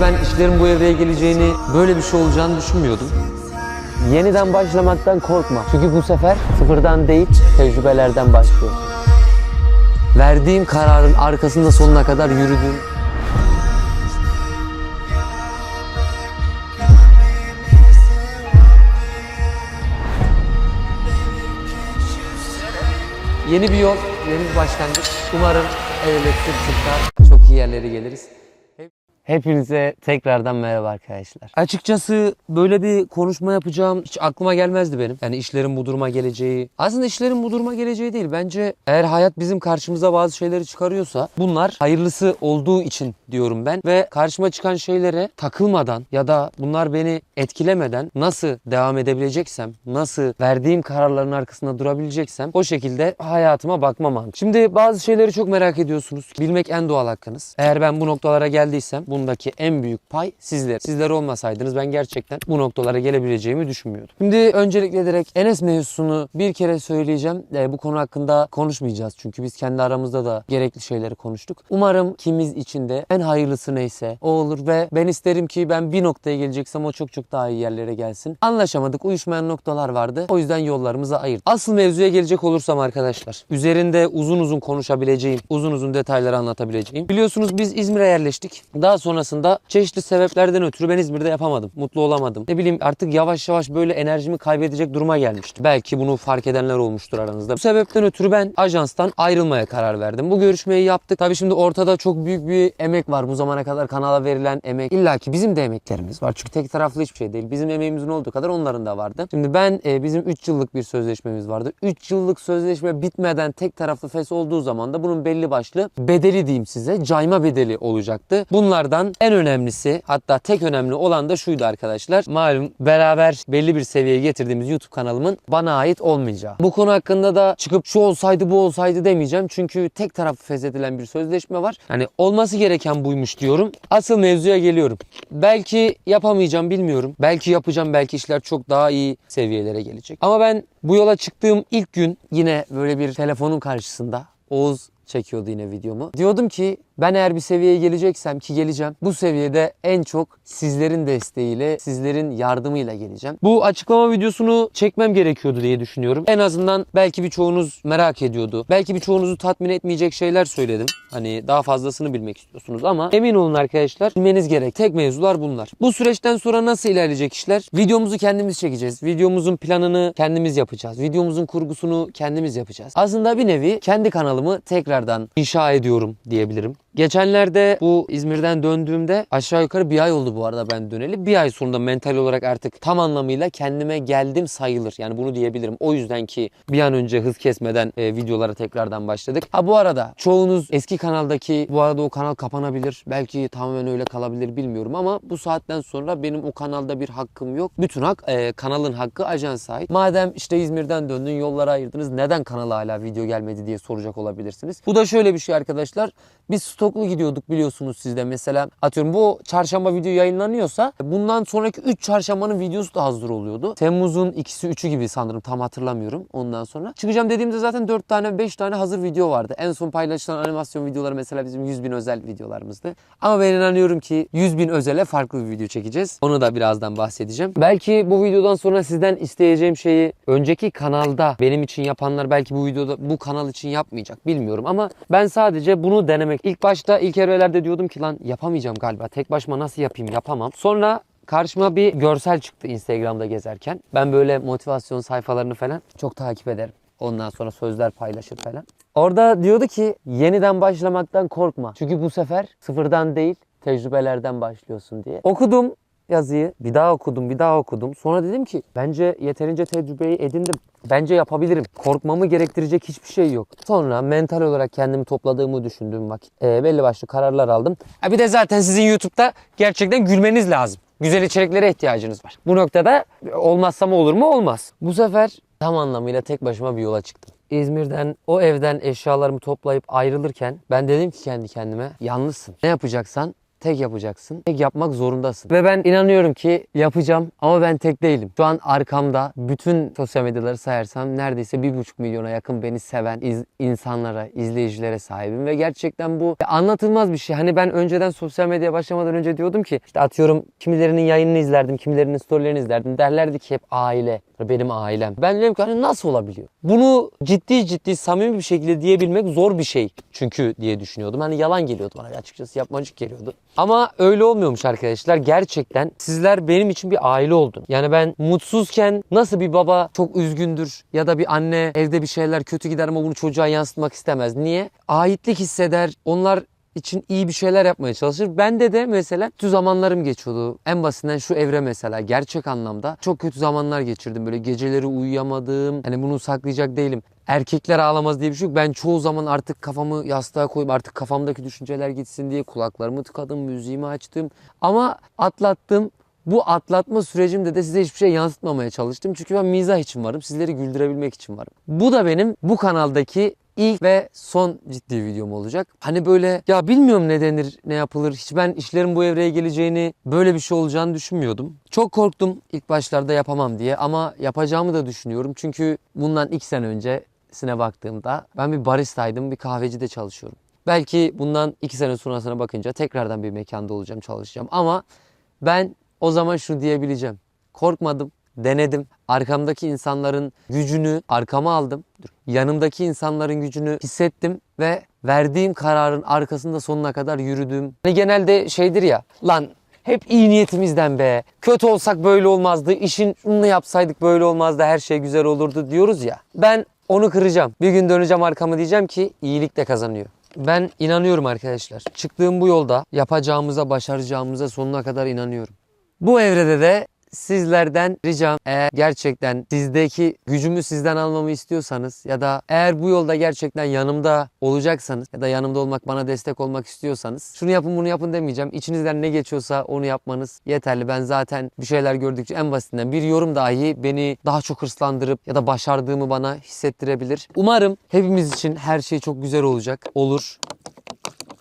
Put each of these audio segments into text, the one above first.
ben işlerin bu evreye geleceğini, böyle bir şey olacağını düşünmüyordum. Yeniden başlamaktan korkma. Çünkü bu sefer sıfırdan değil, tecrübelerden başlıyor. Verdiğim kararın arkasında sonuna kadar yürüdüm. Yeni bir yol, yeni bir başlangıç. Umarım elbette çıkar. Çok iyi yerlere geliriz. Hep- Hepinize tekrardan merhaba arkadaşlar. Açıkçası böyle bir konuşma yapacağım hiç aklıma gelmezdi benim. Yani işlerin bu duruma geleceği. Aslında işlerin bu duruma geleceği değil. Bence eğer hayat bizim karşımıza bazı şeyleri çıkarıyorsa bunlar hayırlısı olduğu için diyorum ben. Ve karşıma çıkan şeylere takılmadan ya da bunlar beni etkilemeden nasıl devam edebileceksem, nasıl verdiğim kararların arkasında durabileceksem o şekilde hayatıma bakmam. Şimdi bazı şeyleri çok merak ediyorsunuz. Bilmek en doğal hakkınız. Eğer ben bu noktalara geldiysem bundaki en büyük pay sizler. Sizler olmasaydınız ben gerçekten bu noktalara gelebileceğimi düşünmüyordum. Şimdi öncelikle direkt Enes mevzusunu bir kere söyleyeceğim. E, bu konu hakkında konuşmayacağız çünkü biz kendi aramızda da gerekli şeyleri konuştuk. Umarım kimiz için de en hayırlısı neyse o olur ve ben isterim ki ben bir noktaya geleceksem o çok çok daha iyi yerlere gelsin. Anlaşamadık, uyuşmayan noktalar vardı. O yüzden yollarımızı ayırdık. Asıl mevzuya gelecek olursam arkadaşlar. Üzerinde uzun uzun konuşabileceğim, uzun uzun detayları anlatabileceğim. Biliyorsunuz biz İzmir'e yerleştik. Daha sonrasında çeşitli sebeplerden ötürü ben İzmir'de yapamadım. Mutlu olamadım. Ne bileyim artık yavaş yavaş böyle enerjimi kaybedecek duruma gelmiştim. Belki bunu fark edenler olmuştur aranızda. Bu sebepten ötürü ben ajanstan ayrılmaya karar verdim. Bu görüşmeyi yaptık. Tabii şimdi ortada çok büyük bir emek var. Bu zamana kadar kanala verilen emek. İlla ki bizim de emeklerimiz var. Çünkü tek taraflı hiçbir şey değil. Bizim emeğimizin olduğu kadar onların da vardı. Şimdi ben e, bizim 3 yıllık bir sözleşmemiz vardı. 3 yıllık sözleşme bitmeden tek taraflı fes olduğu zaman da bunun belli başlı bedeli diyeyim size. Cayma bedeli olacaktı. Bunlardan en önemlisi hatta tek önemli olan da şuydu arkadaşlar. Malum beraber belli bir seviyeye getirdiğimiz YouTube kanalımın bana ait olmayacağı. Bu konu hakkında da çıkıp şu olsaydı bu olsaydı demeyeceğim. Çünkü tek taraflı feshedilen bir sözleşme var. Hani olması gereken buymuş diyorum. Asıl mevzuya geliyorum. Belki yapamayacağım bilmiyorum. Belki yapacağım. Belki işler çok daha iyi seviyelere gelecek. Ama ben bu yola çıktığım ilk gün yine böyle bir telefonun karşısında Oğuz çekiyordu yine videomu. Diyordum ki ben eğer bir seviyeye geleceksem ki geleceğim. Bu seviyede en çok sizlerin desteğiyle, sizlerin yardımıyla geleceğim. Bu açıklama videosunu çekmem gerekiyordu diye düşünüyorum. En azından belki birçoğunuz merak ediyordu. Belki birçoğunuzu tatmin etmeyecek şeyler söyledim. Hani daha fazlasını bilmek istiyorsunuz ama emin olun arkadaşlar bilmeniz gerek. Tek mevzular bunlar. Bu süreçten sonra nasıl ilerleyecek işler? Videomuzu kendimiz çekeceğiz. Videomuzun planını kendimiz yapacağız. Videomuzun kurgusunu kendimiz yapacağız. Aslında bir nevi kendi kanalımı tekrardan inşa ediyorum diyebilirim. Geçenlerde bu İzmir'den döndüğümde aşağı yukarı bir ay oldu bu arada ben döneli. Bir ay sonunda mental olarak artık tam anlamıyla kendime geldim sayılır. Yani bunu diyebilirim. O yüzden ki bir an önce hız kesmeden e, videolara tekrardan başladık. Ha bu arada çoğunuz eski kanaldaki bu arada o kanal kapanabilir. Belki tamamen öyle kalabilir bilmiyorum ama bu saatten sonra benim o kanalda bir hakkım yok. Bütün hak e, kanalın hakkı ajansa ait. Madem işte İzmir'den döndün yollara ayırdınız neden kanala hala video gelmedi diye soracak olabilirsiniz. Bu da şöyle bir şey arkadaşlar. Biz stoklu gidiyorduk biliyorsunuz sizde. Mesela atıyorum bu çarşamba video yayınlanıyorsa bundan sonraki 3 çarşambanın videosu da hazır oluyordu. Temmuz'un ikisi 3'ü gibi sanırım tam hatırlamıyorum ondan sonra. Çıkacağım dediğimde zaten 4 tane 5 tane hazır video vardı. En son paylaşılan animasyon videoları mesela bizim 100 bin özel videolarımızdı. Ama ben inanıyorum ki 100 bin özele farklı bir video çekeceğiz. Onu da birazdan bahsedeceğim. Belki bu videodan sonra sizden isteyeceğim şeyi önceki kanalda benim için yapanlar belki bu videoda bu kanal için yapmayacak bilmiyorum ama ben sadece bunu denemek. İlk başta ilk evrelerde diyordum ki lan yapamayacağım galiba. Tek başıma nasıl yapayım yapamam. Sonra karşıma bir görsel çıktı Instagram'da gezerken. Ben böyle motivasyon sayfalarını falan çok takip ederim. Ondan sonra sözler paylaşır falan. Orada diyordu ki yeniden başlamaktan korkma. Çünkü bu sefer sıfırdan değil tecrübelerden başlıyorsun diye. Okudum yazıyı. Bir daha okudum, bir daha okudum. Sonra dedim ki bence yeterince tecrübeyi edindim. Bence yapabilirim. Korkmamı gerektirecek hiçbir şey yok. Sonra mental olarak kendimi topladığımı düşündüğüm vakit e, belli başlı kararlar aldım. Ha bir de zaten sizin YouTube'da gerçekten gülmeniz lazım. Güzel içeriklere ihtiyacınız var. Bu noktada olmazsa mı olur mu? Olmaz. Bu sefer tam anlamıyla tek başıma bir yola çıktım. İzmir'den o evden eşyalarımı toplayıp ayrılırken ben dedim ki kendi kendime yalnızsın. Ne yapacaksan tek yapacaksın. Tek yapmak zorundasın. Ve ben inanıyorum ki yapacağım ama ben tek değilim. Şu an arkamda bütün sosyal medyaları sayarsam neredeyse 1,5 milyona yakın beni seven iz- insanlara, izleyicilere sahibim ve gerçekten bu anlatılmaz bir şey. Hani ben önceden sosyal medyaya başlamadan önce diyordum ki işte atıyorum kimilerinin yayınını izlerdim, kimilerinin storylerini izlerdim. Derlerdi ki hep aile, benim ailem. Ben dedim ki hani nasıl olabiliyor? Bunu ciddi ciddi samimi bir şekilde diyebilmek zor bir şey. Çünkü diye düşünüyordum. Hani yalan geliyordu bana açıkçası yapmacık geliyordu. Ama öyle olmuyormuş arkadaşlar. Gerçekten sizler benim için bir aile oldun. Yani ben mutsuzken nasıl bir baba çok üzgündür ya da bir anne evde bir şeyler kötü gider ama bunu çocuğa yansıtmak istemez. Niye? Aitlik hisseder. Onlar için iyi bir şeyler yapmaya çalışır. Bende de mesela kötü zamanlarım geçiyordu. En basitinden şu evre mesela gerçek anlamda çok kötü zamanlar geçirdim. Böyle geceleri uyuyamadım. Hani bunu saklayacak değilim. Erkekler ağlamaz diye bir şey yok. Ben çoğu zaman artık kafamı yastığa koyup artık kafamdaki düşünceler gitsin diye kulaklarımı tıkadım, müziğimi açtım. Ama atlattım. Bu atlatma sürecimde de size hiçbir şey yansıtmamaya çalıştım. Çünkü ben mizah için varım. Sizleri güldürebilmek için varım. Bu da benim bu kanaldaki ilk ve son ciddi videom olacak. Hani böyle ya bilmiyorum ne denir, ne yapılır. Hiç ben işlerin bu evreye geleceğini, böyle bir şey olacağını düşünmüyordum. Çok korktum ilk başlarda yapamam diye ama yapacağımı da düşünüyorum. Çünkü bundan iki sene öncesine baktığımda ben bir baristaydım, bir kahvecide çalışıyorum. Belki bundan iki sene sonrasına bakınca tekrardan bir mekanda olacağım, çalışacağım. Ama ben o zaman şunu diyebileceğim. Korkmadım, denedim. Arkamdaki insanların gücünü arkama aldım. Yanımdaki insanların gücünü hissettim ve verdiğim kararın arkasında sonuna kadar yürüdüm. Hani genelde şeydir ya, lan hep iyi niyetimizden be. Kötü olsak böyle olmazdı. İşin şunu yapsaydık böyle olmazdı. Her şey güzel olurdu diyoruz ya. Ben onu kıracağım. Bir gün döneceğim arkamı diyeceğim ki iyilik de kazanıyor. Ben inanıyorum arkadaşlar. Çıktığım bu yolda yapacağımıza, başaracağımıza sonuna kadar inanıyorum. Bu evrede de sizlerden ricam eğer gerçekten sizdeki gücümü sizden almamı istiyorsanız ya da eğer bu yolda gerçekten yanımda olacaksanız ya da yanımda olmak bana destek olmak istiyorsanız şunu yapın bunu yapın demeyeceğim. İçinizden ne geçiyorsa onu yapmanız yeterli. Ben zaten bir şeyler gördükçe en basitinden bir yorum dahi beni daha çok hırslandırıp ya da başardığımı bana hissettirebilir. Umarım hepimiz için her şey çok güzel olacak. Olur.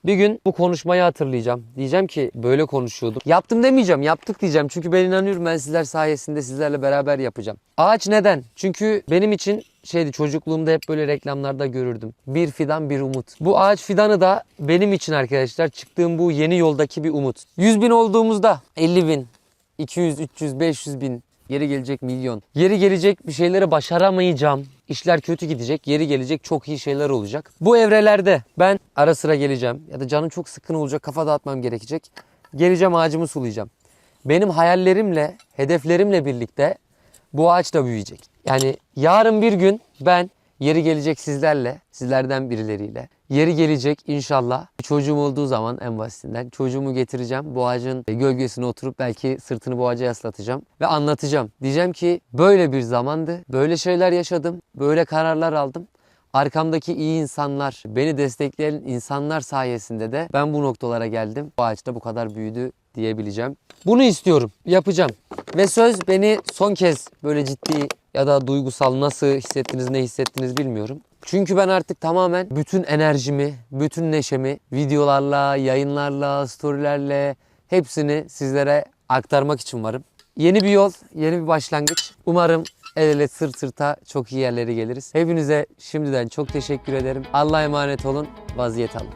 Bir gün bu konuşmayı hatırlayacağım. Diyeceğim ki böyle konuşuyordum. Yaptım demeyeceğim, yaptık diyeceğim. Çünkü ben inanıyorum ben sizler sayesinde sizlerle beraber yapacağım. Ağaç neden? Çünkü benim için şeydi çocukluğumda hep böyle reklamlarda görürdüm. Bir fidan bir umut. Bu ağaç fidanı da benim için arkadaşlar çıktığım bu yeni yoldaki bir umut. 100 bin olduğumuzda 50 bin, 200, 300, 500 bin Yeri gelecek milyon. Yeri gelecek bir şeyleri başaramayacağım. İşler kötü gidecek. Yeri gelecek çok iyi şeyler olacak. Bu evrelerde ben ara sıra geleceğim. Ya da canım çok sıkkın olacak. Kafa dağıtmam gerekecek. Geleceğim ağacımı sulayacağım. Benim hayallerimle, hedeflerimle birlikte bu ağaç da büyüyecek. Yani yarın bir gün ben yeri gelecek sizlerle, sizlerden birileriyle. Yeri gelecek inşallah çocuğum olduğu zaman en basitinden çocuğumu getireceğim. Bu ağacın gölgesine oturup belki sırtını bu ağaca yaslatacağım ve anlatacağım. Diyeceğim ki böyle bir zamandı, böyle şeyler yaşadım, böyle kararlar aldım. Arkamdaki iyi insanlar, beni destekleyen insanlar sayesinde de ben bu noktalara geldim. Bu ağaç da bu kadar büyüdü diyebileceğim. Bunu istiyorum, yapacağım. Ve söz beni son kez böyle ciddi ya da duygusal nasıl hissettiniz, ne hissettiniz bilmiyorum. Çünkü ben artık tamamen bütün enerjimi, bütün neşemi videolarla, yayınlarla, storylerle hepsini sizlere aktarmak için varım. Yeni bir yol, yeni bir başlangıç. Umarım el ele sırt sırta çok iyi yerlere geliriz. Hepinize şimdiden çok teşekkür ederim. Allah'a emanet olun. Vaziyet alın.